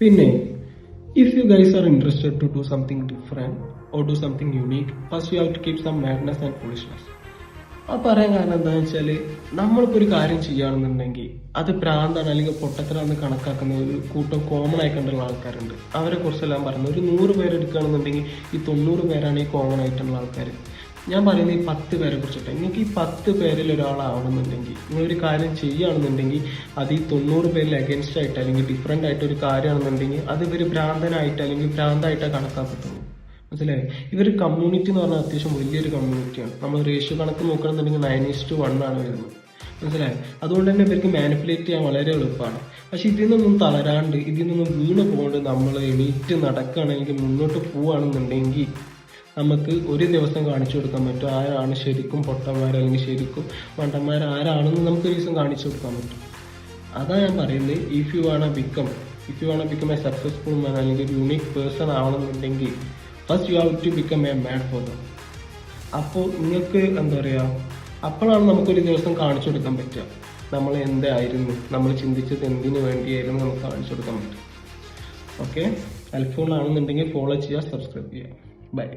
പിന്നെ if you guys are interested to do something different or do something unique first you have to keep some madness and foolishness ആ പറയാൻ കാരണം എന്താണെന്ന് വെച്ചാൽ നമ്മളിപ്പോൾ ഒരു കാര്യം ചെയ്യുകയാണെന്നുണ്ടെങ്കിൽ അത് പ്രാന്താണ് അല്ലെങ്കിൽ പൊട്ടത്തരാന്ന് കണക്കാക്കുന്ന ഒരു കൂട്ടം കോമൺ ആയി കണ്ടുള്ള ആൾക്കാരുണ്ട്. അവരെ കുറിച്ചെല്ലാം പറഞ്ഞു ഒരു നൂറ് പേരെടുക്കുകയാണെന്നുണ്ടെങ്കിൽ ഈ തൊണ്ണൂറ് പേരാണ് ഈ കോമൺ ആയിട്ടുള്ള ആൾക്കാർ ഞാൻ പറയുന്നത് ഈ പത്ത് പേരെ കുറിച്ചിട്ട്. നിങ്ങൾക്ക് ഈ പത്ത് പേരിൽ ഒരാളാവണമെന്നുണ്ടെങ്കിൽ നിങ്ങൾ ഒരു കാര്യം ചെയ്യുകയാണെന്നുണ്ടെങ്കിൽ അത് ഈ തൊണ്ണൂറ് പേരിൽ അഗൻസ്റ്റ് ആയിട്ട് അല്ലെങ്കിൽ ഡിഫറെന്റ് ആയിട്ട് ഒരു കാര്യമാണെന്നുണ്ടെങ്കിൽ അത് ഇവർ ഭ്രാന്തനായിട്ട് അല്ലെങ്കിൽ ഭ്രാന്തായിട്ടാണ് കണക്കാക്കത്തുള്ളൂ. മനസ്സിലായി? ഇവർ കമ്മ്യൂണിറ്റി എന്ന് പറഞ്ഞാൽ അത്യാവശ്യം വലിയൊരു കമ്മ്യൂണിറ്റിയാണ് നമ്മൾ റേഷ്യോ കണക്ക് നോക്കുകയാണെന്നുണ്ടെങ്കിൽ നയൻ ഈസ് ടു വൺ ആണ് വരുന്നത്. മനസ്സിലായി? അതുകൊണ്ട് തന്നെ ഇവർക്ക് മാനിപ്പുലേറ്റ് ചെയ്യാൻ വളരെ എളുപ്പമാണ്. പക്ഷെ ഇതിൽ നിന്നൊന്നും തളരാണ്ട് ഇതിൽ നിന്നും വീണ് പോകൊണ്ട് നമ്മൾ എണീറ്റ് നടക്കുകയാണെങ്കിൽ മുന്നോട്ട് പോവുകയാണെന്നുണ്ടെങ്കിൽ നമുക്ക് ഒരു ദിവസം കാണിച്ചു കൊടുക്കാൻ പറ്റും. ആരാണ് ശരിക്കും പൊട്ടന്മാർ അല്ലെങ്കിൽ ശരിക്കും മണ്ടന്മാർ ആരാണെന്ന് നമുക്ക് ഒരു ദിവസം കാണിച്ചു കൊടുക്കാൻ പറ്റും. അതാണ് ഞാൻ പറയുന്നത് if you are become if you are become a successful man അല്ലെങ്കിൽ ഒരു unique person ആവണമെന്നുണ്ടെങ്കിൽ first you have to become a man for them അപ്പോൾ നിങ്ങൾക്ക് എന്താ പറയുക അപ്പോഴാണ് നമുക്കൊരു ദിവസം കാണിച്ചു കൊടുക്കാൻ പറ്റുക. നമ്മൾ എന്തായിരുന്നു നമ്മൾ ചിന്തിച്ചത് എന്തിനു വേണ്ടിയായിരുന്നു നമുക്ക് കാണിച്ചു കൊടുക്കാൻ പറ്റും ഓക്കെ ഹെൽപ്ഫുൾ ആണെന്നുണ്ടെങ്കിൽ ഫോളോ ചെയ്യുക സബ്സ്ക്രൈബ് ചെയ്യുക. ബൈ